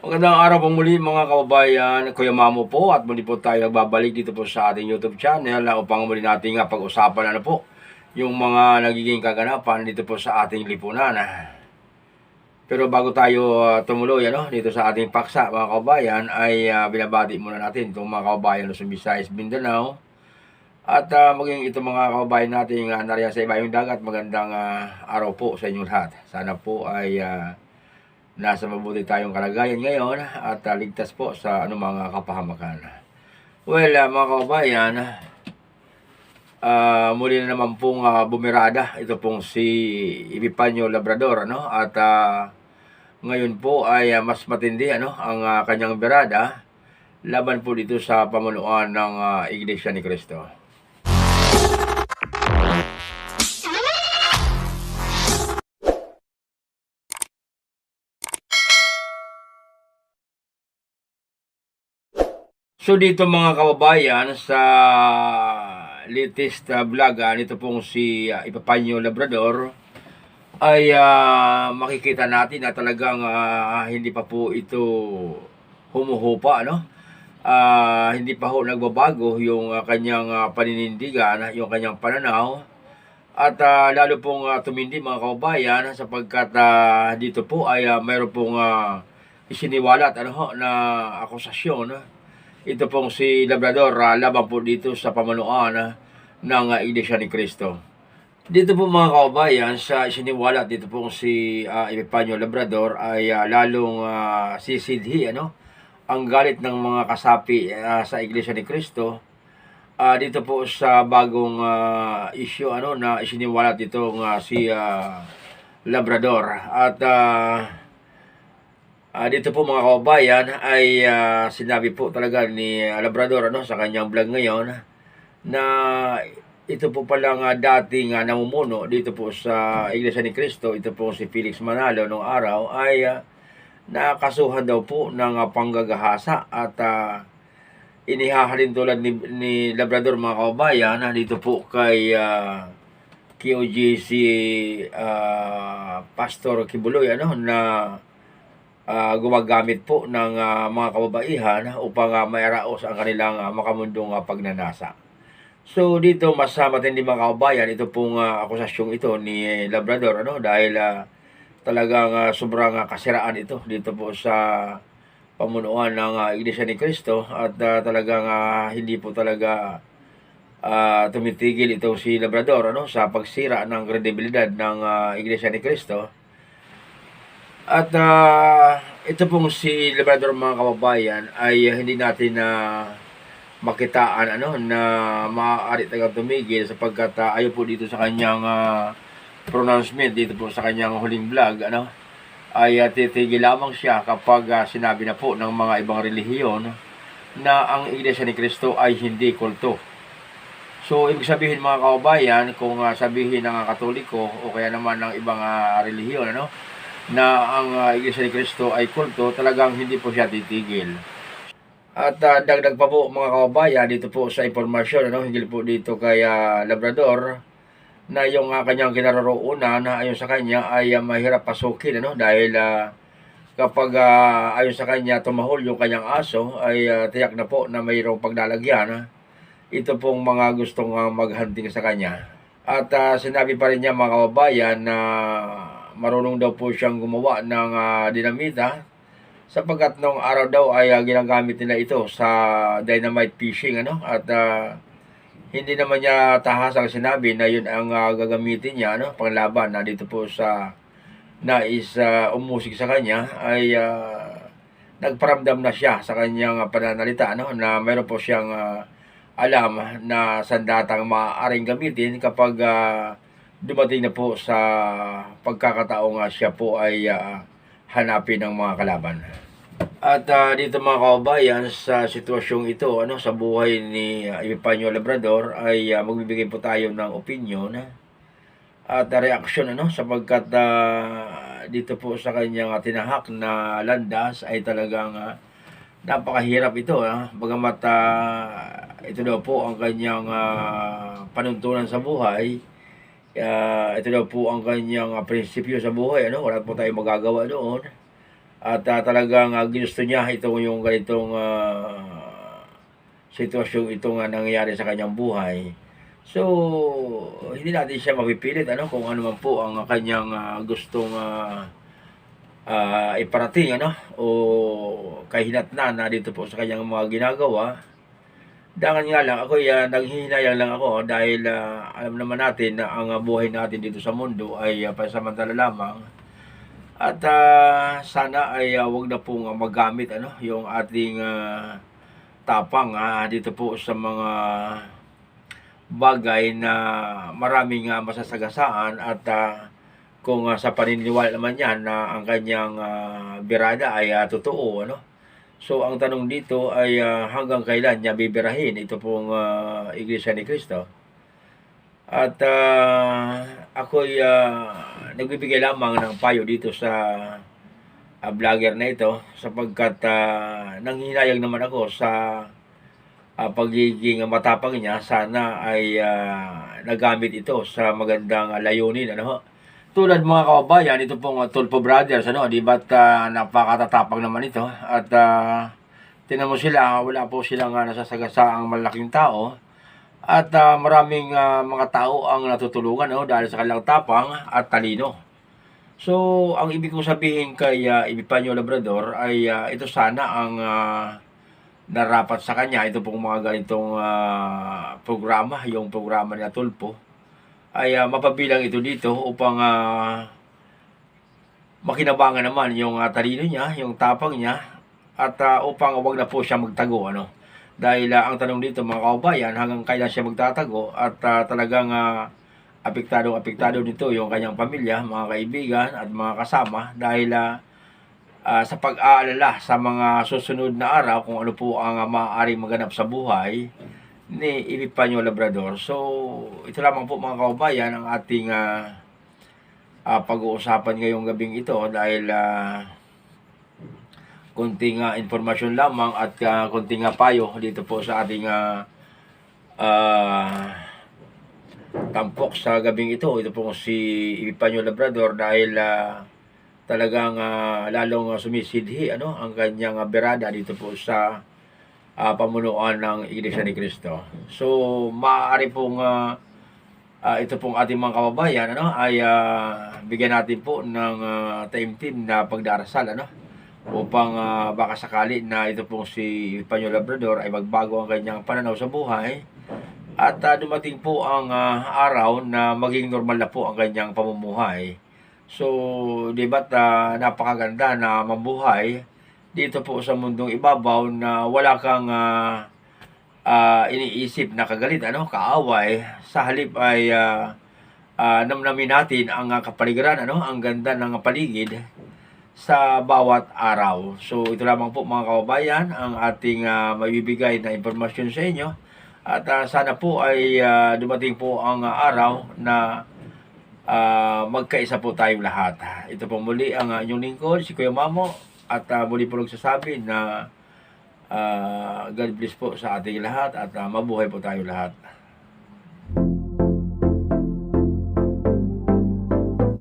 Magandang araw po muli mga kababayan, Kuya Mamo po at muli po tayo nagbabalik dito po sa ating YouTube channel upang muli natin nga pag-usapan ano po yung mga nagiging kaganapan dito po sa ating lipunan. Pero bago tayo ah, tumuloy ano, dito sa ating paksa mga kababayan ay ah, binabati muna natin itong mga kababayan Luzon, Visayas, Mindanao at ah, maging itong mga kababayan natin uh, nariyan sa ibayong dagat magandang ah, araw po sa inyong lahat. Sana po ay ah, nasa mabuti tayong kalagayan ngayon at ah, ligtas po sa anumang mga kapahamakan. Well, ah, mga kababayan, ah, muli na naman pong ah, bumirada. Ito pong si Ibipanyo Labrador, ano? At ah, ngayon po ay ah, mas matindi, ano? Ang ah, kanyang birada laban po dito sa pamunuan ng ah, Iglesia ni Cristo. So dito mga kababayan sa latest uh, vlog ah, nito pong si uh, Ipapanyo Labrador ay ah, makikita natin na talagang ah, hindi pa po ito humuhupa no. Ah, hindi pa ho nagbabago yung ah, kanyang ah, paninindigan, yung kanyang pananaw. At ah, lalo pong ah, tumindi mga kababayan sapagkat ah, dito po ay ah, mayroon pong ah, isiniwalat ano na akusasyon no? Ito pong si Labrador ah, laban po dito sa pamanuan ah, ng ah, Iglesia ni Cristo. Dito po mga kababayan, sa isiniwala dito pong si uh, Epipanyo Labrador ay ah, lalong ah, sisidhi ano, ang galit ng mga kasapi ah, sa Iglesia ni Cristo Ah, dito po sa bagong ah, issue ano na isiniwala dito nga si ah, Labrador at ah, Ah, dito po mga kababayan ay ah, sinabi po talaga ni Labrador ano sa kanyang vlog ngayon na ito po palang uh, dating uh, namumuno dito po sa Iglesia ni Cristo, ito po si Felix Manalo nung araw ay ah, nakasuhan daw po ng ah, panggagahasa at uh, inihahalin tulad ni, ni Labrador mga kababayan na dito po kay ah, QGC ah, Pastor Kibuloy ano na ah, gumagamit po ng ah, mga kababaihan upang uh, mairaos ang kanilang ah, makamundong ah, pagnanasa. So dito mas uh, matindi mga kababayan ito pong ah, akusasyong ito ni Labrador ano dahil ah, talagang ah, sobrang ah, kasiraan ito dito po sa pamunuan ng ah, Iglesia ni Cristo at ah, talagang ah, hindi po talaga ah, tumitigil ito si Labrador ano sa pagsira ng kredibilidad ng ah, Iglesia ni Cristo. At ah, ito pong si Labrador mga kababayan ay ah, hindi natin na makitaan ano na maaari talagang tumigil sapagkat uh, ayaw po dito sa kanyang ah, pronouncement dito po sa kanyang huling vlog ano ay uh, titigil lamang siya kapag ah, sinabi na po ng mga ibang relihiyon na ang Iglesia ni Cristo ay hindi kulto. So, ibig sabihin mga kababayan, kung ah, sabihin ng Katoliko o kaya naman ng ibang ah, relihiyon, ano, na ang ah, Iglesia ni Cristo ay kulto, talagang hindi po siya titigil. At ah, dagdag pa po mga kababayan dito po sa impormasyon, ano, hinggil po dito kay ah, Labrador, na yung ah, kanyang kinaroroonan na ayon sa kanya ay ah, mahirap pasukin ano dahil ah, kapag ah, ayon sa kanya tumahol yung kanyang aso ay ah, tiyak na po na mayroong paglalagyan ah. ito pong mga gustong ah, maghunting sa kanya at ah, sinabi pa rin niya mga kababayan na marunong daw po siyang gumawa ng ah, dinamita sapagkat nung araw daw ay ah, ginagamit nila ito sa dynamite fishing ano? At ah, hindi naman niya tahasang sinabi na yun ang ah, gagamitin niya ano? Panglaban na dito po sa nais ah, umusig sa kanya ay ah, nagparamdam na siya sa kanyang pananalita ano? Na mayroon po siyang ah, alam na sandatang maaaring gamitin kapag ah, dumating na po sa pagkakataong ah, siya po ay ah, hanapin ng mga kalaban. At ah, dito mga kababayan, sa sitwasyong ito, ano, sa buhay ni uh, Labrador, ay ah, magbibigay po tayo ng opinion at uh, reaksyon, ano, sapagkat ah, dito po sa kanyang ah, tinahak na landas ay talagang ah, napakahirap ito. Ah. Bagamat ah, ito daw po ang kanyang ah, panuntunan sa buhay, Ah, ito daw po ang kanyang ah, prinsipyo sa buhay, ano, wala po tayong magagawa doon At ah, talagang uh, ginusto niya itong yung ganitong ah, sitwasyon itong uh, nangyayari sa kanyang buhay. So, hindi natin siya mapipilit ano kung ano man po ang kanyang ah, gustong ah, ah, iparating ano o kahinatnan na dito po sa kanyang mga ginagawa. Dangan nga lang ako ya nanghihinayang lang ako dahil ah, alam naman natin na ang ah, buhay natin dito sa mundo ay uh, pansamantala lamang. At ah, sana ay ah, wag na pong ah, magamit ano yung ating ah, tapang ah, dito po sa mga bagay na maraming ah, masasagasaan at ah, kung ah, sa paniniwala naman yan na ang kanyang ah, birada ay ah, totoo ano so ang tanong dito ay ah, hanggang kailan niya bibirahin ito pong ah, Iglesia ni Cristo at ah, ako'y ah, nagbibigay lamang ng payo dito sa ah, vlogger na ito sapagkat uh, nanghinayang naman ako sa ah, pagiging matapang niya sana ay ah, nagamit ito sa magandang layunin ano. Tulad mga kababayan, ito pong uh, Tulpo Brothers ano, di ba't ah, napakatatapang naman ito? At uh, mo sila, wala po silang uh, nasasagasa ang malaking tao. At ah, maraming ah, mga tao ang natutulungan no, dahil sa kanilang tapang at talino. So, ang ibig kong sabihin kay uh, Ibipanyo Labrador ay ah, ito sana ang ah, narapat sa kanya. Ito pong mga ganitong ah, programa, yung programa ni Tulpo ay ah, mapabilang ito dito upang ah, makinabangan naman yung ah, talino niya, yung tapang niya at ah, upang wag na po siya magtago ano. Dahil ah, ang tanong dito mga kaubayan hanggang kailan siya magtatago at ah, talagang ah, apektadong apektado nito yung kanyang pamilya, mga kaibigan at mga kasama dahil ah, ah, sa pag-aalala sa mga susunod na araw kung ano po ang uh, maaaring maganap sa buhay ni Ibipanyo Labrador. So, ito lamang po mga kaubayan ang ating ah, ah, pag-uusapan ngayong gabing ito dahil ah, konting ah, informasyon lamang at ah, konting ah, payo dito po sa ating ah, tampok sa gabing ito. Ito po si Ibipanyo Labrador dahil ah, talagang ah, lalong ah, sumisidhi ano ang kanyang ah, berada dito po sa ah, pamunuan ng Iglesia ni Cristo. So, maaari pong ah, ah, ito pong ating mga kababayan ano ay ah, bigyan natin po ng uh, taimtim na pagdarasal ano upang ah, baka sakali na ito pong si Panyo Labrador ay magbago ang kanyang pananaw sa buhay at ah, dumating po ang ah, araw na maging normal na po ang kanyang pamumuhay. So, di ba't ah, napakaganda na mabuhay dito po sa mundong ibabaw na wala kang ah, ah, iniisip na kagalit, ano, kaaway. Sa halip ay ah, ah, namnamin natin ang kapaligiran, ano, ang ganda ng paligid sa bawat araw. So, ito lamang po mga kababayan ang ating ah, maibibigay na impormasyon sa inyo. At ah, sana po ay ah, dumating po ang ah, araw na ah, magkaisa po tayong lahat. Ito po muli ang ah, inyong lingkod, si Kuya Mamo. At ah, muli po nagsasabi na ah, God bless po sa ating lahat at ah, mabuhay po tayo lahat.